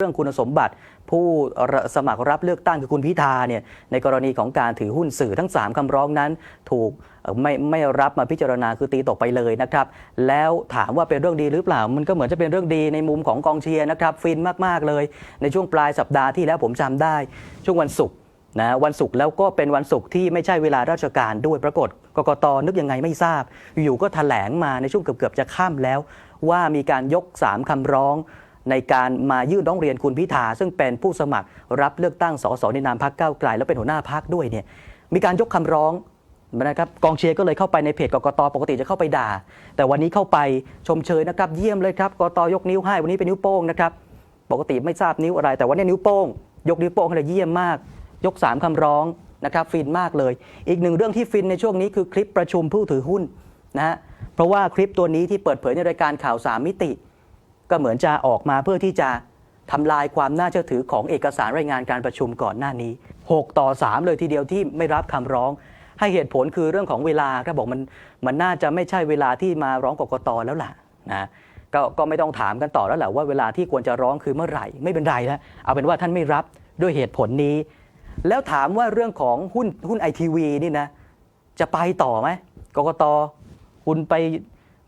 เรื่องคุณสมบัติผู้สมัครรับเลือกตั้งคือคุณพิธาเนี่ยในกรณีของการถือหุ้นสื่อทั้ง 3คำร้องนั้น ถูกไม่ไม่รับมาพิจารณาคือตีตกไปเลยนะครับ แล้วถามว่าเป็นเรื่องดีหรือเปล่า มันก็เหมือนจะเป็นเรื่องดีในมุมของกองเชียร์นะครับ ฟินมากๆเลย ในช่วงปลายสัปดาห์ที่แล้วผมจำได้ ช่วงวันศุกร์นะวันศุกร์แล้วก็เป็นวันศุกร์ที่ไม่ใช่เวลาราชการด้วยปรากฏกกตนึกยังไงไม่ทราบ อยู่ก็แถลงมาในช่วงเกือบๆจะข้ามแล้ว ว่ามีการยก 3คำร้อง ในการมายื่นร้องเรียนคุณพิธาซึ่งเป็นผู้สมัครรับเลือกตั้งสสในนามพรรคก้าไกล แล้วเป็นหัวหน้าพรรคด้วยเนี่ยมีการยกคำร้องนะครับกองเชียร์ก็เลยเข้าไปในเพจกกตปกติจะเข้าไปด่า แต่วันนี้เข้าไปชมเชยนะครับ เยี่ยมเลยครับกกตยกนิ้วให้วันนี้เป็นนิ้วโป้งนะครับปกติไม่ทราบนิ้วอะไร แต่วันนี้นิ้วโป้ง ยกนิ้วโป้งให้เลยเยี่ยมมาก ยกสามคำร้องนะครับฟินมากเลย อีกหนึ่งเรื่องที่ฟินในช่วงนี้คือคลิปประชุมผู้ถือหุ้นนะฮะเพราะว่าคลิปตัวนี้ที่เปิดเผยในรายการข่าวสามมิติ ก็เหมือนจะออกมาเพื่อที่จะทำลายความน่าเชื่อถือของเอกสารรายงานการประชุมก่อนหน้านี้ 6 ต่อ 3 เลยทีเดียวที่ไม่รับคำร้อง ให้เหตุผลคือเรื่องของเวลาครับอกมันมันน่าจะไม่ใช่เวลาที่มาร้องกกตแล้วล่ะนะก็ก็ไม่ต้องถามกันต่อแล้วแหละว่าเวลาที่ควรจะร้องคือเมื่อไหร่ไม่เป็นไรนะเอาเป็นว่าท่านไม่รับด้วยเหตุผลนี้ แล้วถามว่าเรื่องของหุ้นหุ้นไอทีวีนี่นะจะไปต่อไหมกกตคุณไป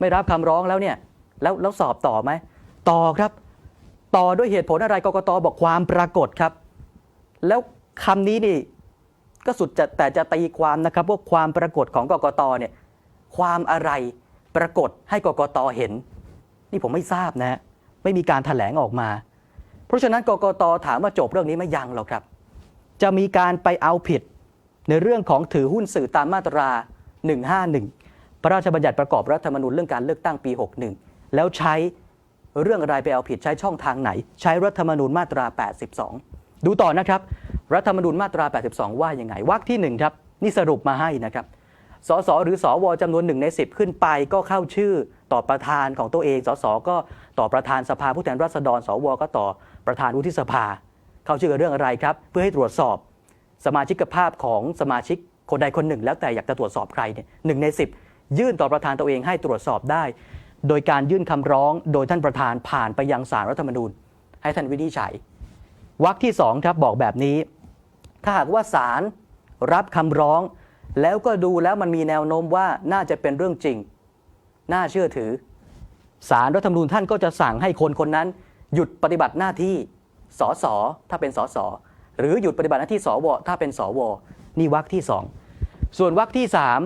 ไม่รับคำร้องแล้วเนี่ยแล้วแล้วสอบต่อไหม ต่อครับ ต่อด้วยเหตุผลอะไรกกตบอกความปรากฏครับ แล้วคำนี้นี่ก็สุดจะแต่จะตีความนะครับว่าความปรากฏของกกตเนี่ยความอะไรปรากฏให้กกตเห็น นี่ผมไม่ทราบนะไม่มีการถแถลงออกมา เพราะฉะนั้นกกตถามว่าจบเรื่องนี้ไม่ยังหรอกครับ จะมีการไปเอาผิดในเรื่องของถือหุ้นสื่อตามมาตรา 151 พระราชบัญญัติประกอบรัฐธรรมนูญเรื่องการเลือกตั้งปี 61 แล้วใช้ เรื่องอะไรไปเอาผิดใช้ช่องทางไหน ใช้รัฐธรรมนูญมาตรา 82 ดูต่อนะครับ รัฐธรรมนูญมาตรา 82 ว่ายังไงวรรคที่ 1 ครับ นี่สรุปมาให้นะครับสสหรือสวจำนวนหนึ่งใน 10 ขึ้นไปก็เข้าชื่อต่อประธานของตัวเองสสก็ต่อประธานสภาผู้แทนราษฎร สวก็ต่อประธานวุฒิสภา เข้าชื่อกับเรื่องอะไรครับ เพื่อให้ตรวจสอบสมาชิกภาพของสมาชิกคนใดคนหนึ่ง แล้วแต่อยากจะตรวจสอบใครเนี่ยหนึ่งใน 10 ยื่นต่อประธานตัวเองให้ตรวจสอบได้ โดยการยื่นคำร้องโดยท่านประธานผ่านไปยังสารรัฐธรรมนูญ ให้ท่านวินิจฉัย วรรคที่สองครับบอกแบบนี้ ถ้าหากว่าศาลรับคำร้อง แล้วก็ดูแล้วมันมีแนวโน้มว่าน่าจะเป็นเรื่องจริง น่าเชื่อถือศาลรัฐธรรมนูญท่านก็จะสั่งให้คนคนนั้น หยุดปฏิบัติหน้าที่สสถ้าเป็นสสหรือหยุดปฏิบัติหน้าที่สวถ้าเป็นสวนี่วรรคที่สองส่วนวรรคที่สาม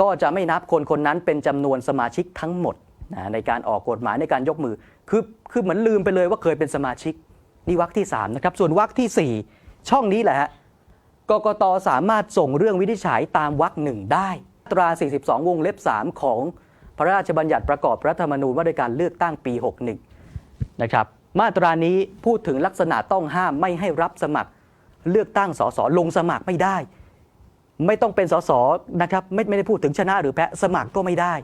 ก็จะไม่นับคนคนนั้นเป็นจำนวนสมาชิกทั้งหมด นะในการออกกฎหมายในการยกมือ คือคือเหมือนลืมไปเลยว่าเคยเป็นสมาชิกนี่วรรคที่3นะครับส่วนวรรคทีสี่4 ช่องนี้แหละฮะกกตสามารถส่งเรื่องวินิจฉัยตามวรรคหนึ่งได้มาตรา 42 วงเล็บ 3 ของพระราชบัญญัติประกอบรัฐธรรมนูญว่าด้วยการเลือกตั้งปี 61 นะครับ มาตรานี้พูดถึงลักษณะต้องห้ามไม่ให้รับสมัครเลือกตั้งสสลงสมัครไม่ได้ ไม่ต้องเป็นสสนะครับไม่ไม่ได้พูดถึงชนะหรือแพ้สมัครก็ไม่ได้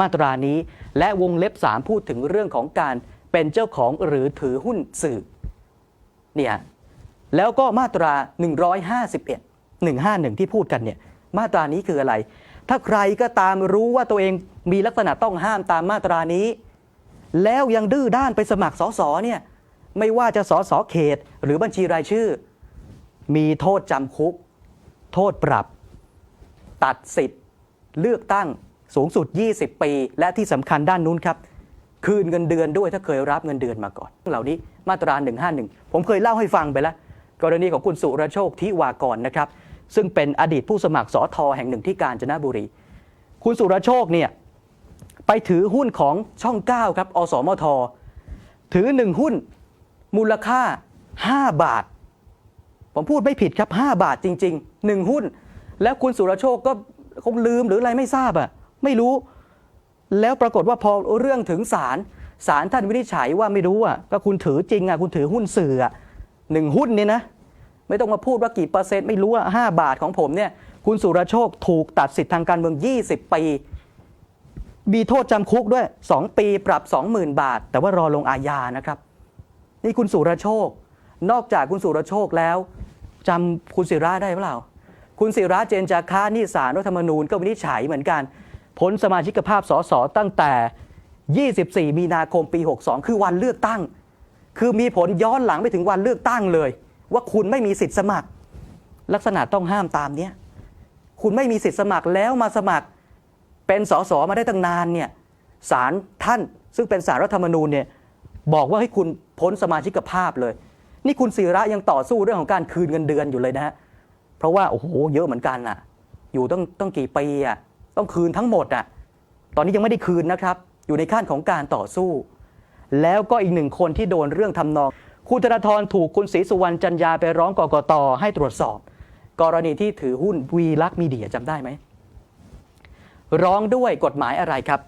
มาตรานี้ และวงเล็บ 3 พูดถึงเรื่องของการเป็นเจ้าของหรือถือหุ้นสื่อเนี่ยแล้วก็มาตรา 151 151 ที่พูดกันเนี่ยมาตรานี้คืออะไร ถ้าใครก็ตามรู้ว่าตัวเองมีลักษณะต้องห้ามตามมาตรานี้ แล้วยังดื้อด้านไปสมัครสสเนี่ยไม่ว่าจะสสเขต หรือบัญชีรายชื่อ มีโทษจำคุก โทษปรับ ตัดสิทธิ์ เลือกตั้ง สูงสุด 20 ปี และที่สำคัญด้านนู้นครับ คืนเงินเดือนด้วยถ้าเคยรับเงินเดือนมาก่อนเหล่านี้มาตรา 151 ผมเคยเล่าให้ฟังไปแล้ว กรณีของคุณสุรโชคทิวากรนะครับ ซึ่งเป็นอดีตผู้สมัครสอทอแห่งหนึ่งที่กาญจนบุรี คุณสุรโชคเนี่ยไปถือหุ้นของช่อง 9 ครับ อสมท ถือหนึ่งหุ้น มูลค่า 5 บาท ผมพูดไม่ผิดครับ 5 บาทจริง ๆ 1 หุ้น แล้วคุณสุรโชคก็คงลืมหรืออะไรไม่ทราบอะ ไม่รู้ แล้วปรากฏว่าพอเรื่องถึงศาลศาลท่านวินิจฉัยว่าไม่รู้อะก็คุณถือจริงอะคุณถือหุ้นสื่ออะหนึ่งหุ้นเนี่ยนะ ไม่ต้องมาพูดว่ากี่เปอร์เซ็นต์ไม่รู้อะห้าบาทของผมเนี่ย คุณสุรโชคถูกตัดสิทธิ์ทางการเมือง 20 ปีมีโทษจำคุกด้วย 2 ปีปรับ 20,000 บาท แต่ว่ารอลงอาญานะครับ นี่คุณสุรโชค นอกจากคุณสุรโชคแล้วจำคุณศิระได้เปล่า คุณศิระเจนจาคะนี่สารรัฐธรรมนูญก็วินิจฉัยเหมือนกัน พ้นสมาชิกภาพสสตั้งแต่ 24 มีนาคมปี 62 คือวันเลือกตั้ง คือมีผลย้อนหลังไปถึงวันเลือกตั้งเลย ว่าคุณไม่มีสิทธิ์สมัคร ลักษณะต้องห้ามตามเนี้ยคุณไม่มีสิทธิ์สมัครแล้วมาสมัครเป็นสสมาได้ตั้งนานเนี่ยศาลท่านซึ่งเป็นศาลรัฐธรรมนูญเนี่ยบอกว่าให้คุณพ้นสมาชิกภาพเลย นี่คุณศิระยังต่อสู้เรื่องของการคืนเงินเดือนอยู่เลยนะฮะเพราะว่าโอ้โหเยอะเหมือนกันน่ะ อยู่ต้องต้องกี่ปีอะ ต้องคืนทั้งหมดอะตอนนี้ยังไม่ได้คืนนะครับ อยู่ในขั้นของการต่อสู้ แล้วก็อีกหนึ่งคนที่โดนเรื่องทำนอง คุณธนาธรถูกคุณศรีสุวรรณจันยาไปร้องกกตให้ตรวจสอบ กรณีที่ถือหุ้นวีลักษ์มีเดียจำได้ไหมร้องด้วยกฎหมายอะไรครับ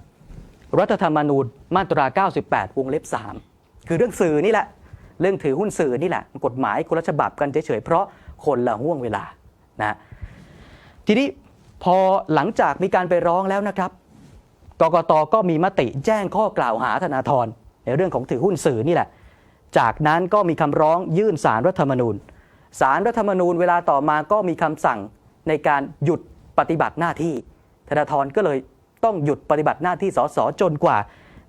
รัฐธรรมนูญมาตรา 98 วงเล็บ 3 คือเรื่องสื่อนี่แหละ เรื่องถือหุ้นสื่อนี่แหละกฎหมายคนละฉบับกันเฉยๆเพราะคนละห่วงเวลานะทีนี้ พอหลังจากมีการไปร้องแล้วนะครับ กกตก็มีมติแจ้งข้อกล่าวหาธนาธรในเรื่องของถือหุ้นสื่อนี่แหละ จากนั้นก็มีคำร้องยื่นสารรัฐธรรมนูญ สารรัฐธรรมนูญเวลาต่อมาก็มีคำสั่งในการหยุดปฏิบัติหน้าที่ ธนาธรก็เลยต้องหยุดปฏิบัติหน้าที่สสจนกว่า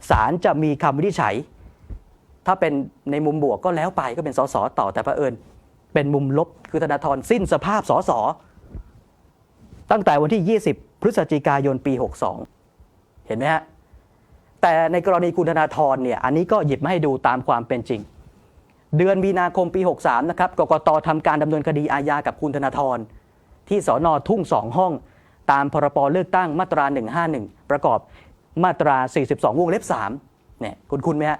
ศาลจะมีคำวินิจฉัย ถ้าเป็นในมุมบวกก็แล้วไปก็เป็นสสต่อแต่เผอิญ เป็นมุมลบคือธนาธรสิ้นสภาพสส ตั้งแต่วันที่ 20 พฤศจิกายนปี 62 เห็นไหมฮะ แต่ในกรณีคุณธนาธรเนี่ย อันนี้ก็หยิบมาให้ดูตามความเป็นจริง เดือนมีนาคมปี 63 นะครับ กกตทำการดำเนินคดีอาญากับคุณธนาธรที่สอนอทุ่งสองห้อง ตามพรบเลือกตั้งมาตรา 151 ประกอบมาตรา 42 วงเล็บ3เนี่ยคุณคุณไหมฮะ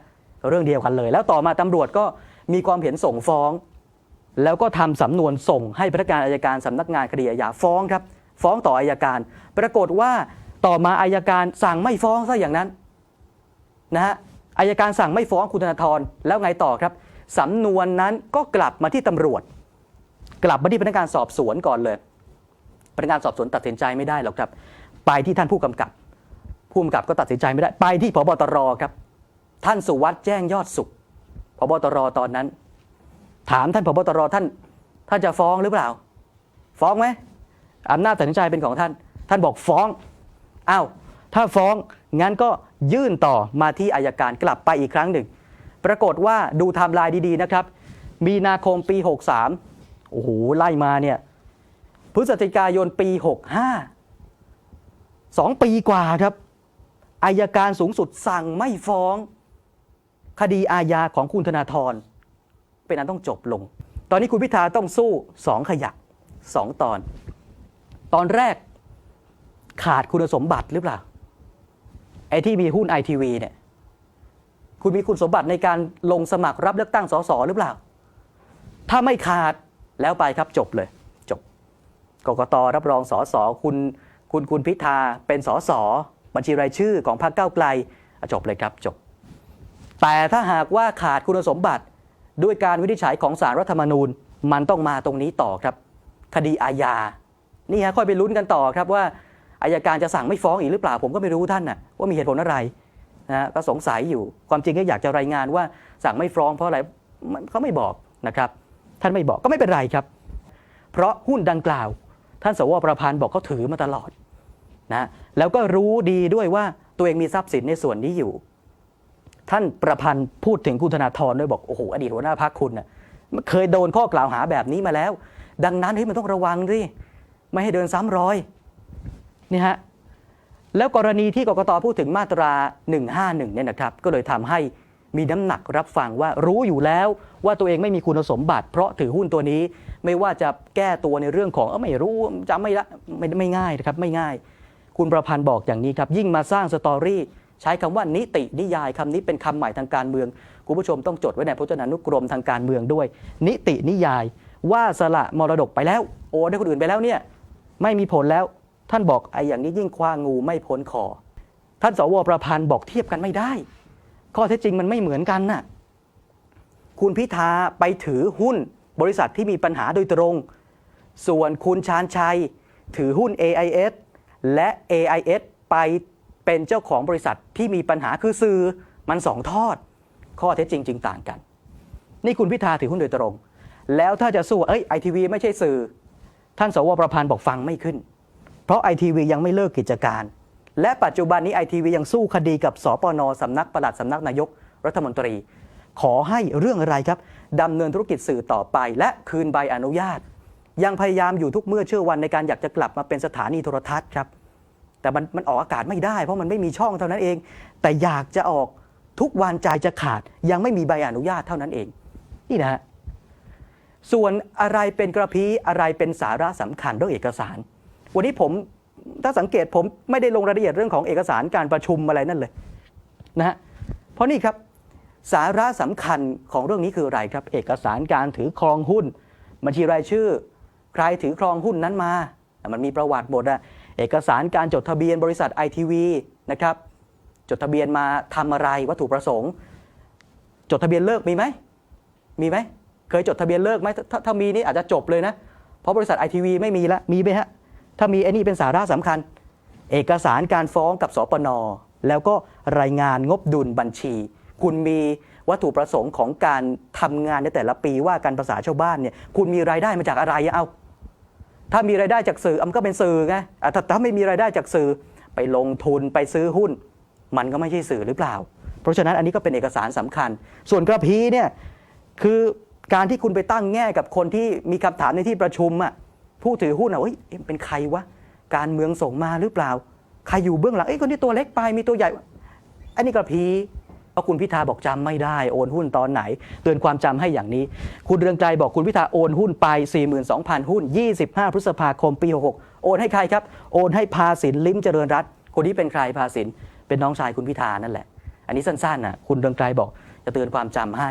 เรื่องเดียวกันเลย แล้วต่อมาตำรวจก็มีความเห็นส่งฟ้อง แล้วก็ทำสำนวนส่งให้พนักงานอายการสำนักงานคดีอาญาฟ้องครับ ฟ้องต่ออายการ ปรากฏว่าต่อมาอายการสั่งไม่ฟ้องซะอย่างนั้นนะฮะอายการสั่งไม่ฟ้องคุณธนาธรแล้วไงต่อครับสำนวนนั้นก็กลับมาที่ตำรวจ กลับมาที่พนักงานสอบสวนก่อนเลยพนักงานสอบสวนตัดสินใจไม่ได้หรอกครับ ไปที่ท่านผู้กำกับ ผู้กำกับก็ตัดสินใจไม่ได้ ไปที่พบตรครับ ท่านสุวัสด์แจ้งยอดสุขพบตรตอนนั้น ถามท่านพบตรท่านท่านจะฟ้องหรือเปล่า ฟ้องไหม อำนาจตัดสินใจเป็นของท่าน ท่านบอกฟ้องอ้าวถ้าฟ้องงั้นก็ยื่นต่อมาที่อายการกลับไปอีกครั้งหนึ่ง ปรากฏว่าดูไทม์ไลน์ดีๆนะครับ มีนาคมปี 63 โอ้โห ไล่มาเนี่ย พฤศจิกายนปี 65สองปีกว่าครับ อายการสูงสุดสั่งไม่ฟ้อง คดีอาญาของคุณธนาธร เป็นอันต้องจบลง ตอนนี้คุณพิธาต้องสู้สองขยักสองตอน ตอนแรกขาดคุณสมบัติหรือเปล่า ไอ้ที่มีหุ้นไอทีวีเนี่ย คุณมีคุณสมบัติในการลงสมัครรับเลือกตั้งสสหรือเปล่า ถ้าไม่ขาดแล้วไปครับจบเลย จบกกตรับรองสสคุณคุณคุณพิธาเป็นสสบัญชีรายชื่อของพรรคก้าวไกลจบเลยครับจบ แต่ถ้าหากว่าขาดคุณสมบัติด้วยการวินิจฉัยของสารรัฐธรรมนูญ มันต้องมาตรงนี้ต่อครับ คดีอาญา นี่ฮะค่อยไปลุ้นกันต่อครับว่าอายการจะสั่งไม่ฟ้องอีกหรือเปล่า ผมก็ไม่รู้ท่านน่ะว่ามีเหตุผลอะไรนะก็สงสัยอยู่ความจริงก็อยากจะรายงานว่าสั่งไม่ฟ้องเพราะอะไรเขาไม่บอกนะครับ ท่านไม่บอกก็ไม่เป็นไรครับ เพราะหุ้นดังกล่าว ท่านสวประพันธ์บอกเขาถือมาตลอดนะแล้วก็รู้ดีด้วยว่าตัวเองมีทรัพย์สินในส่วนนี้อยู่ ท่านประพันธ์พูดถึงคุณธนาธรด้วยบอกโอ้โหอดีตหัวหน้าพักคุณน่ะเคยโดนข้อกล่าวหาแบบนี้มาแล้ว ดังนั้นเฮ้ยมันต้องระวังดิ ไม่ให้เดินซ้ำรอยนี่ฮะแล้วกรณีที่กกตพูดถึงมาตรา 151 เนี่ยนะครับ ก็เลยทำให้มีน้ำหนักรับฟังว่ารู้อยู่แล้วว่าตัวเองไม่มีคุณสมบัติ เพราะถือหุ้นตัวนี้ไม่ว่าจะแก้ตัวในเรื่องของเออไม่รู้จำไม่ละไม่ไม่ง่ายนะครับไม่ง่าย คุณประพันธ์บอกอย่างนี้ครับ ยิ่งมาสร้างสตอรี่ใช้คำว่านิตินิยายคำนี้เป็นคำใหม่ทางการเมืองคุณผู้ชมต้องจดไว้ในพจนานุกรมทางการเมืองด้วย นิตินิยายว่าสละมรดกไปแล้ว โอนให้คนอื่นไปแล้วเนี่ย ไม่มีผลแล้ว ท่านบอกไอ้อย่างนี้ยิ่งคว้างูไม่พ้นคอ ท่านสวประพันธ์บอกเทียบกันไม่ได้ ข้อเท็จจริงมันไม่เหมือนกันน่ะ คุณพิธาไปถือหุ้นบริษัทที่มีปัญหาโดยตรง ส่วนคุณชาญชัย ถือหุ้น AIS และ AIS ไปเป็นเจ้าของบริษัทที่มีปัญหาคือสื่อมันสองทอด ข้อเท็จจริงจึงต่างกัน นี่คุณพิธาถือหุ้นโดยตรง แล้วถ้าจะสู้เอ้ยไอทีวีไม่ใช่สื่อ ท่านสวประพันธ์บอกฟังไม่ขึ้น เพราะไอทีวียังไม่เลิกกิจการ และปัจจุบันนี้ไอทีวียังสู้คดีกับสปนสำนักปลัดสำนักนายกรัฐมนตรี ขอให้เรื่องอะไรครับดำเนินธุรกิจสื่อต่อไป และคืนใบอนุญาต ยังพยายามอยู่ทุกเมื่อเชื่อวันในการอยากจะกลับมาเป็นสถานีโทรทัศน์ครับ แต่มันมันออกอากาศไม่ได้เพราะมันไม่มีช่องเท่านั้นเอง แต่อยากจะออกทุกวันใจจะขาด ยังไม่มีใบอนุญาตเท่านั้นเอง นี่นะฮะ ส่วนอะไรเป็นกระพี้อะไรเป็นสาระสำคัญเรื่องเอกสาร วันนี้ผมถ้าสังเกตผมไม่ได้ลงรายละเอียดเรื่องของเอกสารการประชุมอะไรนั่นเลยนะฮะเพราะนี่ครับสาระสำคัญของเรื่องนี้คืออะไรครับ เอกสารการถือครองหุ้นบัญชีรายชื่อ ใครถือครองหุ้นนั้นมา มันมีประวัติหมดอะเอกสารการจดทะเบียนบริษัทไอทีวีนะครับจดทะเบียนมาทำอะไรวัตถุประสงค์ จดทะเบียนเลิกมีไหมมีไหม เคยจดทะเบียนเลิกไหมถถ้ามีนี่อาจจะจบเลยนะ เพราะบริษัทไอทีวีไม่มีแล้วมีไหมฮะ ถ้ามีไอ้นี่เป็นสาระสำคัญ เอกสารการฟ้องกับสปนแล้วก็รายงานงบดุลบัญชี คุณมีวัตถุประสงค์ของการทำงานในแต่ละปีว่าการภาษาชาวบ้านเนี่ยคุณมีรายได้มาจากอะไรอะเอาถ้ามีรายได้จากสื่ออะมันก็เป็นสื่อไงอะถ้าถ้าไม่มีรายได้จากสื่อไปลงทุนไปซื้อหุ้น มันก็ไม่ใช่สื่อหรือเปล่า เพราะฉะนั้นอันนี้ก็เป็นเอกสารสำคัญ ส่วนกระพี้เนี่ยคือ การที่คุณไปตั้งแง่กับคนที่มีคำถามในที่ประชุมอะผู้ถือหุ้นอะเฮ้ยเป็นใครวะการเมืองส่งมาหรือเปล่า ใครอยู่เบื้องหลังเอ้ยคนที่ตัวเล็กไปมีตัวใหญ่ อันนี้กระพีเพราะคุณพิธาบอกจำไม่ได้โอนหุ้นตอนไหน เตือนความจำให้อย่างนี้ คุณเรืองไกรบอกคุณพิธาโอนหุ้นไป 42,000 หุ้น 25 พฤษภาคมปี 66 โอนให้ใครครับ โอนให้พาสินลิ้มเจริญรัตคนนี้เป็นใครพาสินเป็นน้องชายคุณพิธานั่นแหละ อันนี้สั้นๆนะคุณเรืองไกรบอกจะเตือนความจำให้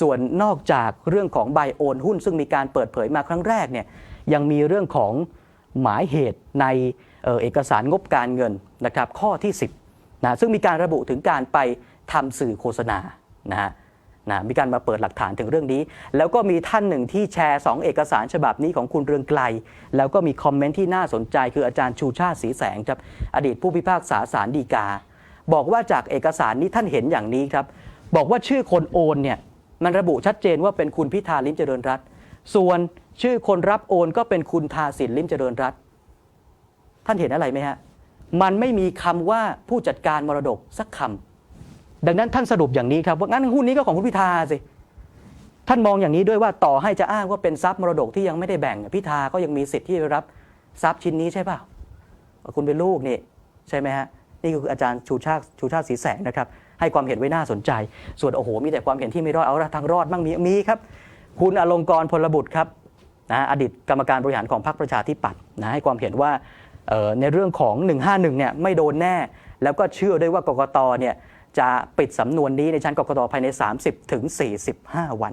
ส่วนนอกจากเรื่องของใบโอนหุ้น ซึ่งมีการเปิดเผยมาครั้งแรกเนี่ยยังมีเรื่องของหมายเหตุในเอกสารงบการเงินนะครับข้อที่ 10นะซึ่งมีการระบุถึงการไปทำสื่อโฆษณานะฮะนะมีการมาเปิดหลักฐานถึงเรื่องนี้ แล้วก็มีท่านหนึ่งที่แชร์ 2 เอกสารฉบับนี้ของคุณเรืองไกล แล้วก็มีคอมเมนต์ที่น่าสนใจ คืออาจารย์ชูชาติสีแสงครับอดีตผู้พิพากษาศาลฎีกา บอกว่าจากเอกสารนี้ท่านเห็นอย่างนี้ครับ บอกว่าชื่อคนโอนเนี่ย มันระบุชัดเจนว่าเป็นคุณพิธาลิมเจริญรัตส่วนชื่อคนรับโอนก็เป็นคุณทาสินลิมเจริญรัตท่านเห็นอะไรไหมฮะ มันไม่มีคำว่าผู้จัดการมรดกสักคำดังนั้นท่านสรุปอย่างนี้ครับว่างั้นหุ้นนี้ก็ของคุณพิธาสิ ท่านมองอย่างนี้ด้วยว่าต่อให้จะอ้างว่าเป็นทรัพย์มรดกที่ยังไม่ได้แบ่งพิธาก็ยังมีสิทธิ์ที่จะรับทรัพย์ชิ้นนี้ใช่เปล่าคุณเป็นลูกนี่ใช่ไหมฮะนี่คืออาจารย์ชูชาติชูชาติสีแสงนะครับ ให้ความเห็นไว้น่าสนใจ ส่วนโอ้โห มีแต่ความเห็นที่ไม่รอดเอาละทางรอดมั่งมีมีครับ คุณอลงกรพลบุตรครับนะอดีตกรรมการบริหารของพรรคประชาธิปัตย์นะให้ความเห็นว่าในเรื่องของ 151เนี่ยไม่โดนแน่ แล้วก็เชื่อด้วยว่ากกตเนี่ยจะปิดสำนวนนี้ในชั้นกกตภายใน 30ถึง45 วัน